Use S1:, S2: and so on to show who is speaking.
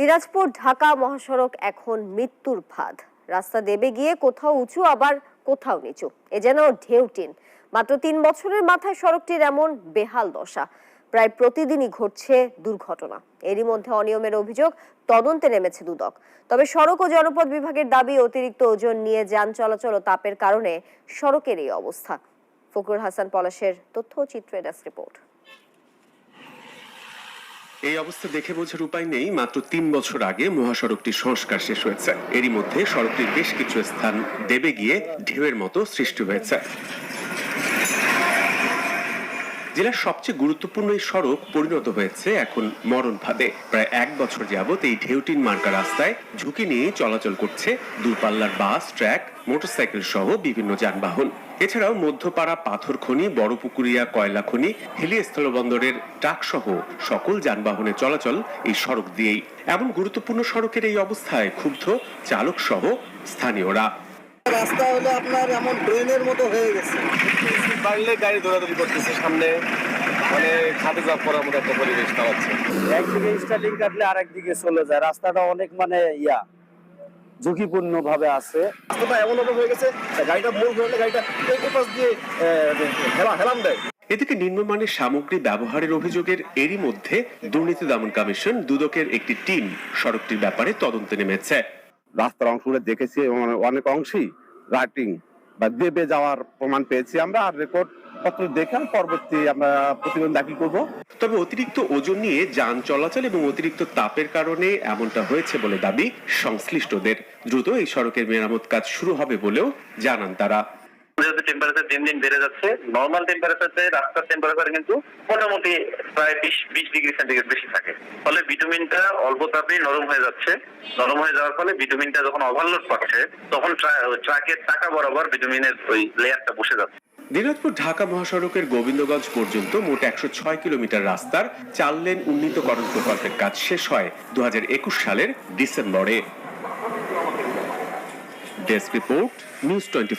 S1: দিনাজপুর ঢাকা মহাসড়ক এখন মৃত্যুর ফাঁদ। রাস্তা দেবে গিয়ে কোথাও উঁচু, আবার কোথাও নিচু। এ যেন ঢেউটিন মাত্র তিন বছরের মাথায় সড়কটির এমন বেহাল দশা। প্রায় প্রতিদিনই ঘটছে দুর্ঘটনা। এরই মধ্যে অনিয়মের অভিযোগ তদন্তে নেমেছে দুদক। তবে সড়ক ও জনপদ বিভাগের দাবি, অতিরিক্ত ওজন নিয়ে যান চলাচল ও তাপের কারণে সড়কের এই অবস্থা। ফকরুল হাসান পলাশের তথ্য ও চিত্রের ডেস্ক রিপোর্ট।
S2: এই অবস্থা দেখে বোঝার উপায় নেই। মাত্র তিন বছর আগে মহাসড়কটি সংস্কার শেষ হয়েছে। এরই মধ্যে সড়কটির বেশ কিছু স্থান দেবে গিয়ে ঢেউয়ের মতো সৃষ্টি হয়েছে। জেলার সবচেয়ে গুরুত্বপূর্ণ এই সড়ক পরিণত হয়েছে এখন মরণ ফাঁদে প্রায় এক বছর যাবত এই ঢেউটিন মার্কা রাস্তায় ঝুঁকি নিয়ে চলাচল করছে দূরপাল্লার বাস, ট্রাক, মোটরসাইকেল সহ বিভিন্ন যানবাহন। এছাড়াও মধ্যপাড়া পাথর খনি বড়পুকুরিয়া কয়লা খনি হিলি স্থলবন্দরের ট্রাক সহ সকল যানবাহনের চলাচল এই সড়ক দিয়েই। এমন গুরুত্বপূর্ণ সড়কের এই অবস্থায় ক্ষুব্ধ চালক সহ স্থানীয়রা।
S3: রাস্তা হলো আপনার এমন ড্রেনের মতো হয়ে গেছে।
S4: বাড়লে গাড়ি দৌড়াদৌড়ি করতেছে সামনে। মানে খাতে জব করার মতো একটা পরিবেশ দাঁড়াচ্ছে
S3: একদিকে স্টার্লিং কাটলে আরেক দিকে চলে যায়। রাস্তাটা অনেক মানে ইয়া ঝুঁকিপূর্ণ ভাবে আছে।
S4: রাস্তাটা এমন হয়ে গেছে গাড়িটা মোড় ঘুরলে গাড়িটা এই পাশ দিয়ে হেলা হেলাম দেয়।
S2: এদিকে নিম্নমানের সামগ্রী ব্যবহারের অভিযোগের এরই মধ্যে দুর্নীতি দমন কমিশন দুদকের একটি টিম সড়কটির ব্যাপারে তদন্তে নেমেছে।
S5: রাস্তার অংশগুলো দেখেছি এবং অনেক অংশেই রাইটিং বা দেবে যাওয়ার প্রমাণ পেয়েছি আমরা আর রেকর্ড পত্র দেখে পরবর্তী আমরা প্রতিবেদন দাখিল করব।
S2: তবে অতিরিক্ত ওজন নিয়ে যান চলাচল এবং অতিরিক্ত তাপের কারণে এমনটা হয়েছে বলে দাবি সংশ্লিষ্টদের। দ্রুত এই সড়কের মেরামত কাজ শুরু হবে বলেও জানান তারা।
S6: টেম্পারেচার দিন দিন বেড়ে যাচ্ছে। নর্মাল টেম্পারেচার রাস্তার টেম্পারেচার কিন্তু মোটামুটি প্রায় বিশ বিশ ডিগ্রি সেন্টিগ্রেড বেশি থাকে। ফলে ভিটামিনটা অল্প নরম হয়ে যাচ্ছে। নরম হয়ে যাওয়ার ফলে ভিটামিনটা যখন ওভারলোড পাচ্ছে, তখন ট্রাকের বরাবর ভিটামিনের ওই লেয়ারটা বসে যাচ্ছে।
S2: দিনাজপুর ঢাকা মহাসড়কের গোবিন্দগঞ্জ পর্যন্ত মোট একশো ছয় কিলোমিটার রাস্তার চার লেন উন্নীতকরণ প্রকল্পের কাজ শেষ হয় দু হাজার একুশ সালের ডিসেম্বরে। Desk report, news twenty